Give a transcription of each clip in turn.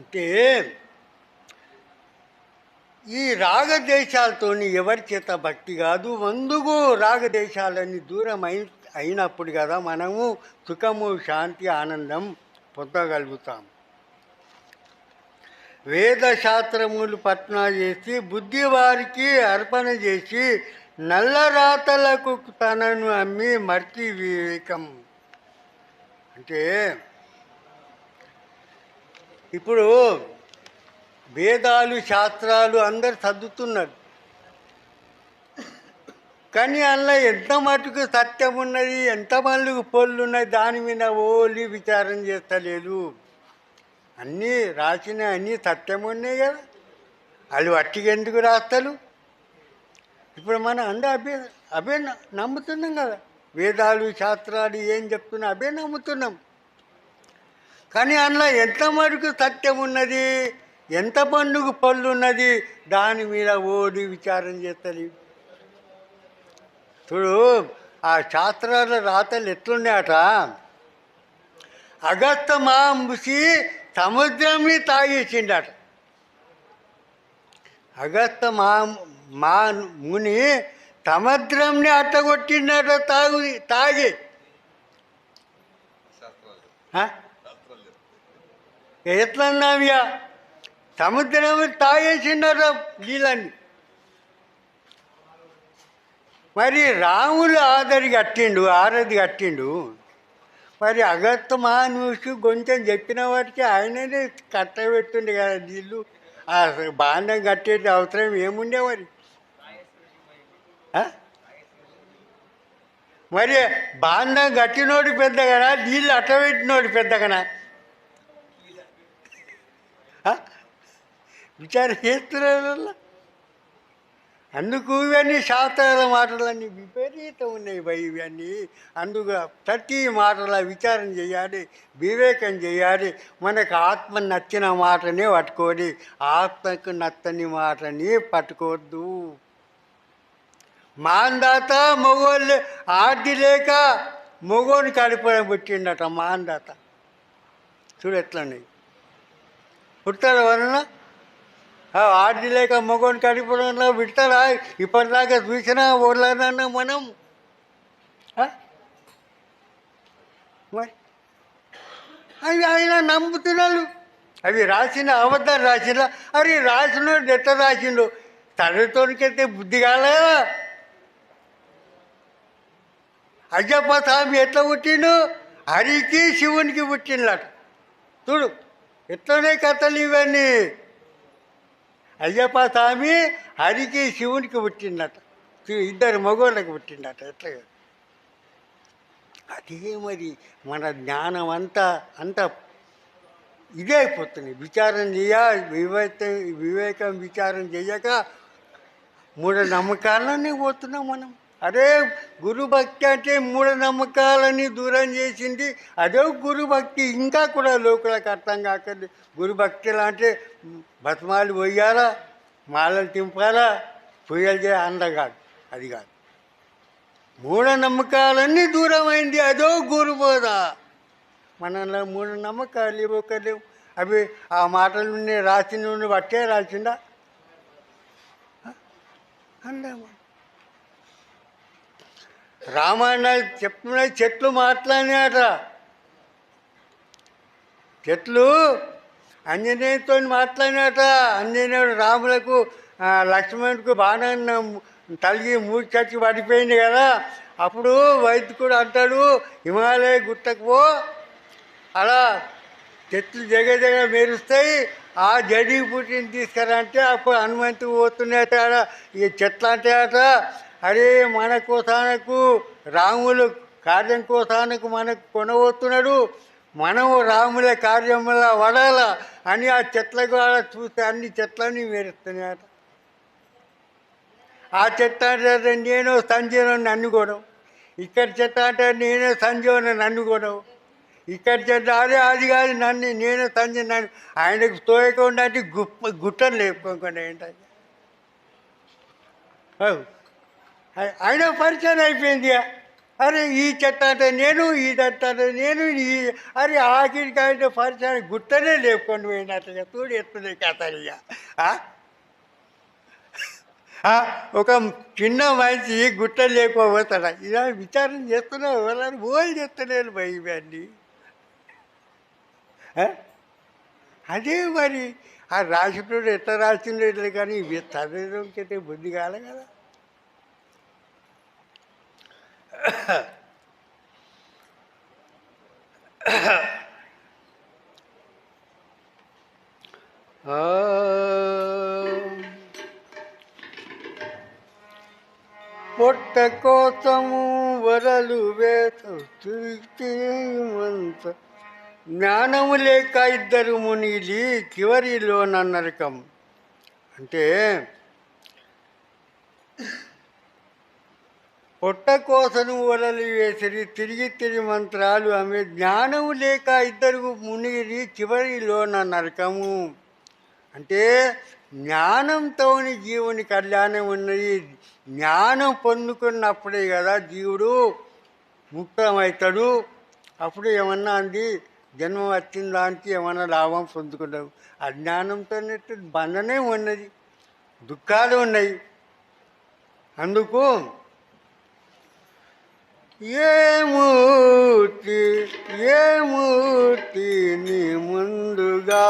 అంటే ఈ రాగదేశాలతో ఎవరి చేత భక్తి కాదు? అందుకు రాగదేశాలన్నీ దూరం అయి అయినప్పుడు కదా మనము సుఖము శాంతి ఆనందం పొందగలుగుతాం. వేదశాస్త్రములు పట్న చేసి బుద్ధి వారికి అర్పణ చేసి నల్లరాతలకు తనను అమ్మి మర్చి వివేకం అంటే ఇప్పుడు వేదాలు శాస్త్రాలు అందరు చదువుతున్నారు కానీ అందులో ఎంత మటుకు సత్యం ఉన్నది ఎంత మళ్ళీ పొల్లు ఉన్నది దాని మీద ఓలి విచారం చేస్తలేదు. అన్నీ రాసిన అన్నీ సత్యం ఉన్నాయి కదా. వాళ్ళు అట్టికెందుకు ఎందుకు రాస్తారు ఇప్పుడు మనం అంద అభే అవే న- నమ్ముతున్నాం కదా. వేదాలు శాస్త్రాలు ఏం చెప్తున్నా అవే నమ్ముతున్నాం. కానీ అందులో ఎంత మటుకు సత్యం ఉన్నది? ఎంత పండుగ పళ్ళు ఉన్నది? దాని మీద ఓడి విచారం చేస్తుంది. చూడు ఆ శాస్త్రాల రాతలు ఎట్లున్నాయట? అగస్త మాంబుసి సముద్రంని తాగేసిండట. అగస్త మా మా ముని సముద్రంని అట్టగొట్టిండట తాగు తాగి. ఆ? ఎట్లన్నావ్యా? సముద్రం తాగేసిండట నీళ్ళని. మరి రాములు ఆదరి కట్టిండు ఆరది కట్టిండు. మరి అగత్త మహానుషు కొంచెం చెప్పిన వాటికి ఆయననే కట్టబెట్టుండే కదా నీళ్ళు. ఆ కట్టేది అవసరం ఏముండే మరి? మరి బాణం కట్టినోడు పెద్దగనా నీళ్ళు అట్టబెట్టినోడు పెద్దగనా విచారణ విచారం చేస్తున్నారు అందుకు ఇవన్నీ శాస్త్రాల మాటలన్నీ విపరీతం ఉన్నాయి భయ ఇవన్నీ. అందుకు ప్రతి మాటల విచారం చేయాలి వివేకం చేయాలి. మనకు ఆత్మ నచ్చిన మాటనే పట్టుకోవాలి. ఆత్మకు నచ్చని మాటని పట్టుకోవద్దు. మాందాత మొగోళ్ళు ఆర్ది లేక మొగోని కడిపోవడం పుట్టిండట మాందాత. చూడు ఎట్లున్నాయి. పుట్టారు వలన? ఆర్ది లేక మగోని కడిపోవడంలో విడతారా ఇప్పటిదాకా చూసినా ఓళ్ళనన్నా మనం? మరి? అవి ఆయన నమ్ముతున్నారు అవి రాసిన అబద్ధాలు రాసిన అరే రాసిన ఎట్లా రాసిండు? తండ్రితోనికైతే బుద్ధి కాలేదా? అయ్యప్ప స్వామి ఎట్లా పుట్టిండు? హరికి శివునికి పుట్టిండట. చూడు. ఎట్లనే కథలు ఇవన్నీ. అయ్యప్ప స్వామి హరికి శివునికి పుట్టిండట ఇద్దరు మగోళ్ళకి పుట్టిండట ఎట్లా? అదే మరి మన జ్ఞానం అంతా అంతా ఇదే అయిపోతుంది. విచారం చేయ వివేక వివేకం విచారం చేయక మూఢ నమ్మకాలనే పోతున్నాం మనం. అదే గురు భక్తి అంటే మూఢ నమ్మకాలని దూరం చేసింది. అదే గురు భక్తి ఇంకా కూడా లోకులకు అర్థం కాకండి. గురుభక్తిలా అంటే బతమాలు పోయాలా? మాలలు తింపాలా? పూజలు చేయ అందం అది కాదు. మూఢ నమ్మకాలన్నీ దూరమైంది. అదో గురు బోధ. మనలో మూఢ నమ్మకాలు ఇవ్వకలేవు అవి ఆ మాటలు రాసిన నుండి బట్టే రాసిందా? అందామా రామాయణ చెప్పిన చెట్లు మాట్లాడినాట చెట్లు అంజనేయుతో మాట్లాడినాట ఆంజనేయుడు రాములకు లక్ష్మణుడికి బాణం తలిగి మూడు చచ్చి పడిపోయింది కదా. అప్పుడు వైద్యుడు అంటాడు హిమాలయ గుట్టకు పో. అలా చెట్లు జగ జగ మెరుస్తాయి. ఆ జడి పుట్టిని తీసుకురంటే అప్పుడు హనుమంతు పోతున్నాయట ఈ చెట్లు అంటే అట అరే మన కోసానకు రాములు కార్యం కోసానకు మనకు కొనవస్తున్నాడు మనము రాముల కార్యముల వడాల అని ఆ చెట్ల కూడా చూస్తే అన్ని చెట్లన్నీ మెరుస్తున్నాయట ఆ చెట్టు అంటే నేను సంజీవని నన్ను కొనవు. ఇక్కడ చెట్ట అంటే నేను సంజీవని నన్ను కొనవు. ఇక్కడ చెట్ట అదే అది కాదు నన్ను నేను సంజయ్ నన్ను ఆయనకు తోయకుండా గుప్ప గుట్టలు లేపుకోకుండా ఏంటంటే ఆయన పరిచయం అయిపోయింది. అరే ఈ చెత్త అంటే నేను ఈ నేను ఈ అరే ఆఖరికాయ పరిచయం గుర్తనే లేపుకొని పోయినట్టుగా తోడు ఎత్తునే కథ ఇక ఒక చిన్న మనిషి గుట్ట లేకపోతాడా? ఇలా విచారం చేస్తున్నావు ఎవరైనా బోల్ చేస్తలేరు భయమండి అదే మరి ఆ రాసినోడు ఎట్లా రాసిండో కానీ ఇవి చదవడంకైతే బుద్ధి కాలే కదా ఆ. పొట్ట కోసము వరలు వేత తిరిగిమంత జ్ఞానము లేక ఇద్దరు మునిలి చివరిలో నన్నరకం అంటే పొట్ట కోసను వలలు వేసిరి తిరిగి తిరిగి మంత్రాలు ఆమె జ్ఞానము లేక ఇద్దరు మునిగిరి చివరిలోన నరకము. అంటే జ్ఞానంతోని జీవుని కళ్యాణం ఉన్నది. జ్ఞానం పొందుకున్నప్పుడే కదా జీవుడు ముక్తమవుతాడు. అప్పుడు ఏమన్నా అంది జన్మ వచ్చిన దానికి ఏమైనా లాభం పొందుకుంటావు? అజ్ఞానంతో బంధనే ఉన్నది దుఃఖాలు ఉన్నాయి. అందుకు ఏ మూర్తి ఏ మూర్తి నీ ముందుగా?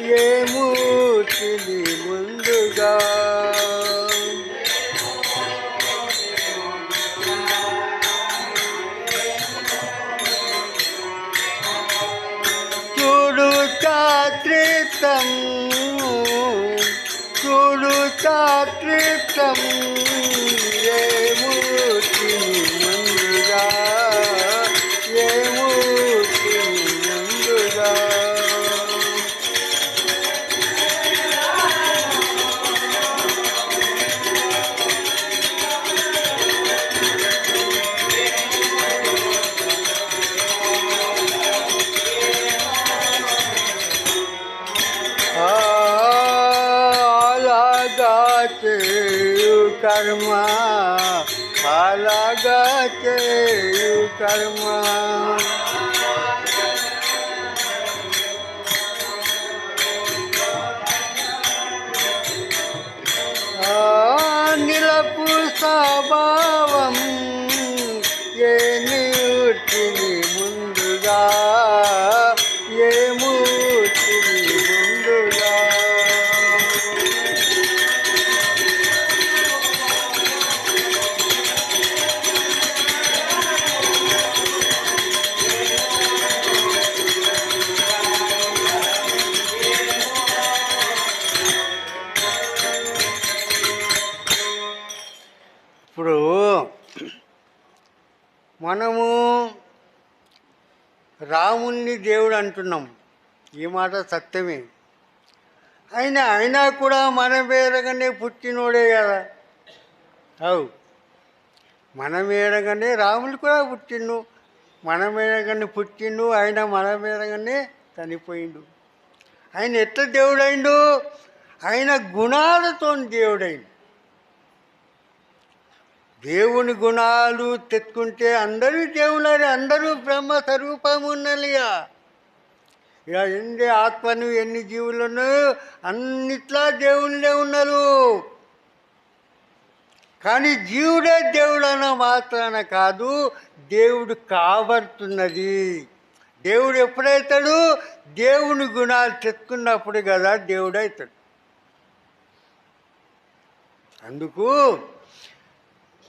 ఏ మూర్తి నీ ముందుగా? చూడు చాత్రితం చేయు దేవుడు అంటున్నాం ఈ మాట సత్యమే. అయినా అయినా కూడా మన పేరగానే పుట్టినోడే కదా. అవు. మన మేరగానే రాములు కూడా పుట్టిండు. మనం ఏడగానే పుట్టిండు ఆయన మనం మేరగానే చనిపోయిండు. ఆయన ఎట్లా దేవుడైండు? ఆయన గుణాలతో దేవుడైండు. దేవుని గుణాలు తెచ్చుకుంటే అందరూ దేవుళ్ళని అందరూ బ్రహ్మ స్వరూపం ఉన్నలిగా ఇక ఎన్ని ఆత్మను ఎన్ని జీవులు ఉన్నాయో అన్నిట్లా దేవుళ్ళే ఉన్నారు. కానీ జీవుడే దేవుడు అన్న మాత్రాన కాదు దేవుడు కాబడుతున్నది దేవుడు ఎప్పుడైతాడు? దేవుని గుణాలు తెచ్చుకున్నప్పుడు కదా దేవుడు అవుతాడు అందుకు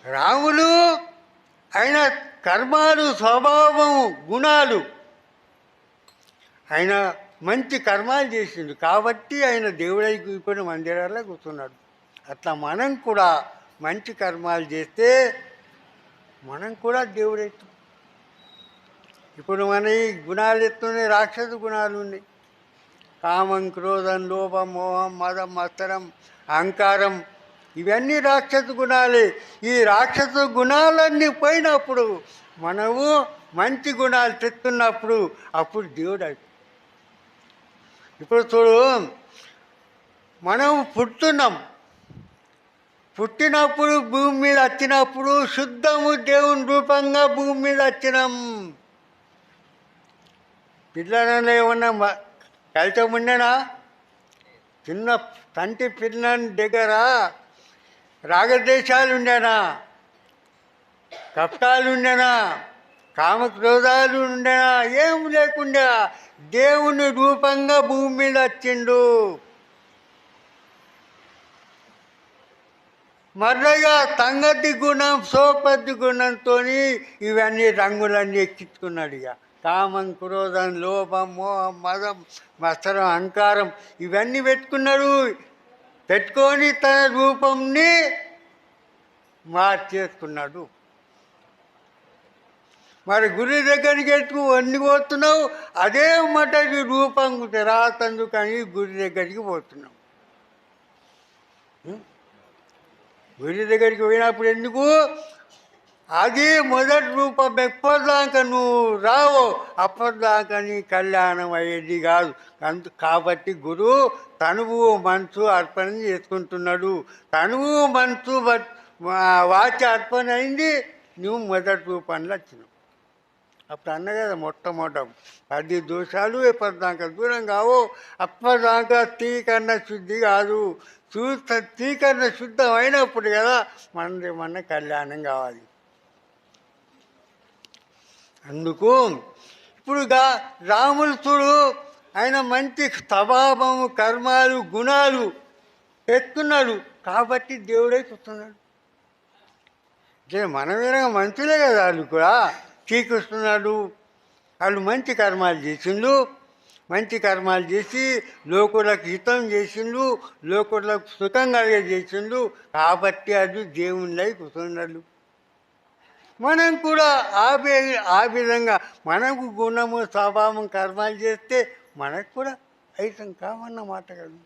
రాములు ఆయన కర్మాలు స్వభావం గుణాలు ఆయన మంచి కర్మాలు చేసిండు. కాబట్టి ఆయన దేవుడై కూర్చొని మందిరాల్లో కూర్చున్నాడు. అట్లా మనం కూడా మంచి కర్మాలు చేస్తే మనం కూడా దేవుడైతాం. ఇప్పుడు మన ఈ గుణాలు ఎత్తున్నాయి రాక్షస గుణాలు ఉన్నాయి. కామం క్రోధం లోభం మోహం మదం మత్సరం అహంకారం ఇవన్నీ రాక్షస గుణాలే. ఈ రాక్షస గుణాలన్నీ పోయినప్పుడు మనము మంచి గుణాలు తెస్తున్నప్పుడు అప్పుడు దేవుడు అవుతాడు. ఇప్పుడు చూడు మనం పుట్టున్నాం. పుట్టినప్పుడు భూమి మీద వచ్చినప్పుడు శుద్ధము దేవుని రూపంగా భూమి మీద వచ్చినాం పిల్లలలో ఏమన్నా కలితం ఉండేనా చిన్న తంటి పిల్లని దగ్గర రాగద్వేషాలు ఉండేనా? కష్టాలు ఉండేనా? కామక్రోధాలు ఉండనా ఏం లేకుండా దేవుని రూపంగా భూమి మీద వచ్చిండు. మర్రగా తంగతి గుణం సోపతి గుణంతో ఇవన్నీ రంగులన్నీ ఎక్కించుకున్నాడు ఇక. కామం క్రోధం లోభం మోహం మదం మత్సరం అహంకారం ఇవన్నీ పెట్టుకున్నాడు. పెట్టుకొని తన రూపంని మార్చేసుకున్నాడు. మరి గురి దగ్గరికి ఎట్టుకు అన్ని పోతున్నావు? అదే మటది రూపం రాతందుకు గురి దగ్గరికి పోతున్నావు. గురి దగ్గరికి పోయినప్పుడు ఎందుకు? అది మొదటి రూపం ఎప్పటిదాకా నువ్వు రావు. అప్పటిదాకా నీ కళ్యాణం అయ్యేది కాదు. అందు కాబట్టి గురువు తనువు మనసు అర్పణ చేసుకుంటున్నాడు. తనువు మనసు బట్ వాచ అర్పణ అయింది. నువ్వు మొదటి రూపంలో వచ్చినావు. అప్పుడు అన్న కదా మొట్టమొదట. పది దోషాలు ఎప్పటిదాకా దూరం కావు అప్పటిదాకా తీకరణ శుద్ధి కాదు. చూస్త తీకరణ శుద్ధం అయినప్పుడు కదా మన మన కళ్యాణం కావాలి. అందుకు ఇప్పుడుగా రాములు చూడు ఆయన మంచి స్వభావము కర్మాలు గుణాలు ఎత్తున్నాడు. కాబట్టి దేవుడే చూస్తున్నాడు. మనం మనమేనా మంచులే కదా వాళ్ళు కూడా. శ్రీకృష్ణుడు వాళ్ళు మంచి కర్మాలు చేసిండు. మంచి కర్మాలు చేసి లోకులకు హితం చేసిండు. లోకులకు సుఖం కలిగే చేసిండు. కాబట్టి అది దేవుళ్ళై కూర్చున్నాడు. మనం కూడా ఆ ఆ విధంగా మనకు గుణము స్వభావం కర్మాలు చేస్తే మనకు కూడా అయితం కామన్నమాట కదా.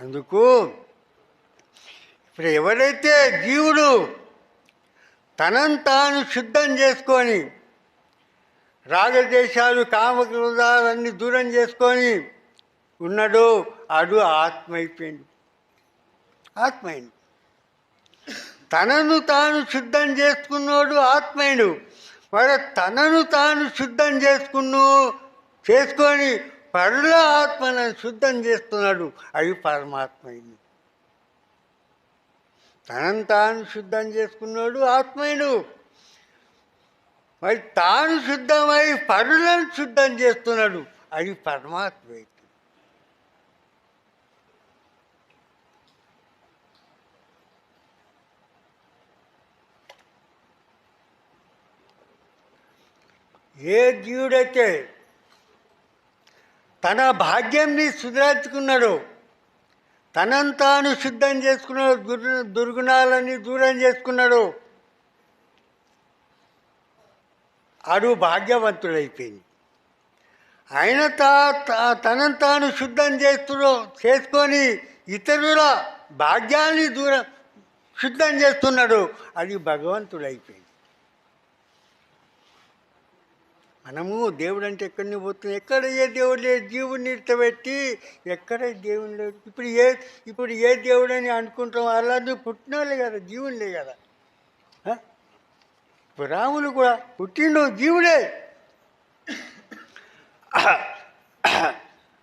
అందుకు ఇప్పుడు ఎవరైతే జీవుడు తనను తాను శుద్ధం చేసుకొని రాగదేశాలు కామక్రోధాలన్నీ దూరం చేసుకొని ఉన్నాడు అడు ఆత్మ అయిపోయింది ఆత్మైంది. తనను తాను శుద్ధం చేసుకున్నాడు ఆత్మయుడు మరి తనను తాను శుద్ధం చేసుకున్ను చేసుకొని పరుల ఆత్మను శుద్ధం చేస్తున్నాడు. అవి పరమాత్మ అయింది తనను తాను శుద్ధం చేసుకున్నాడు ఆత్మయుడు మరి తాను శుద్ధమై పరులను శుద్ధం చేస్తున్నాడు. అది పరమాత్మ ఏ జీవుడైతే తన భాగ్యాన్ని సుధార్చుకున్నాడో తనను తాను శుద్ధం చేసుకున్నాడు దుర్ దుర్గుణాలన్నీ దూరం చేసుకున్నాడు. అడు భాగ్యవంతుడైపోయింది. ఆయన తా తనను తాను శుద్ధం చేస్తూ చేసుకొని ఇతరుల భాగ్యాన్ని దూరం శుద్ధం చేస్తున్నాడు. అది భగవంతుడైపోయింది. మనము దేవుడు అంటే ఎక్కడిని పోతున్నాం? ఎక్కడ ఏ దేవుడు లేదు జీవుని నిలిచబెట్టి ఎక్కడ దేవుని లేదు ఇప్పుడు ఏ ఇప్పుడు ఏ దేవుడు అని అనుకుంటాం? అలా పుట్టినోళ్ళే కదా జీవునిలే కదా. ఇప్పుడు రాములు కూడా పుట్టిండు జీవుడే.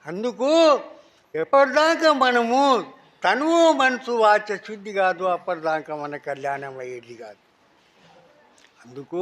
అందుకు ఎప్పటిదాకా మనము తనువు మనసు వాచ శుద్ధి కాదు అప్పటిదాకా మన కళ్యాణం అయ్యేది కాదు. అందుకు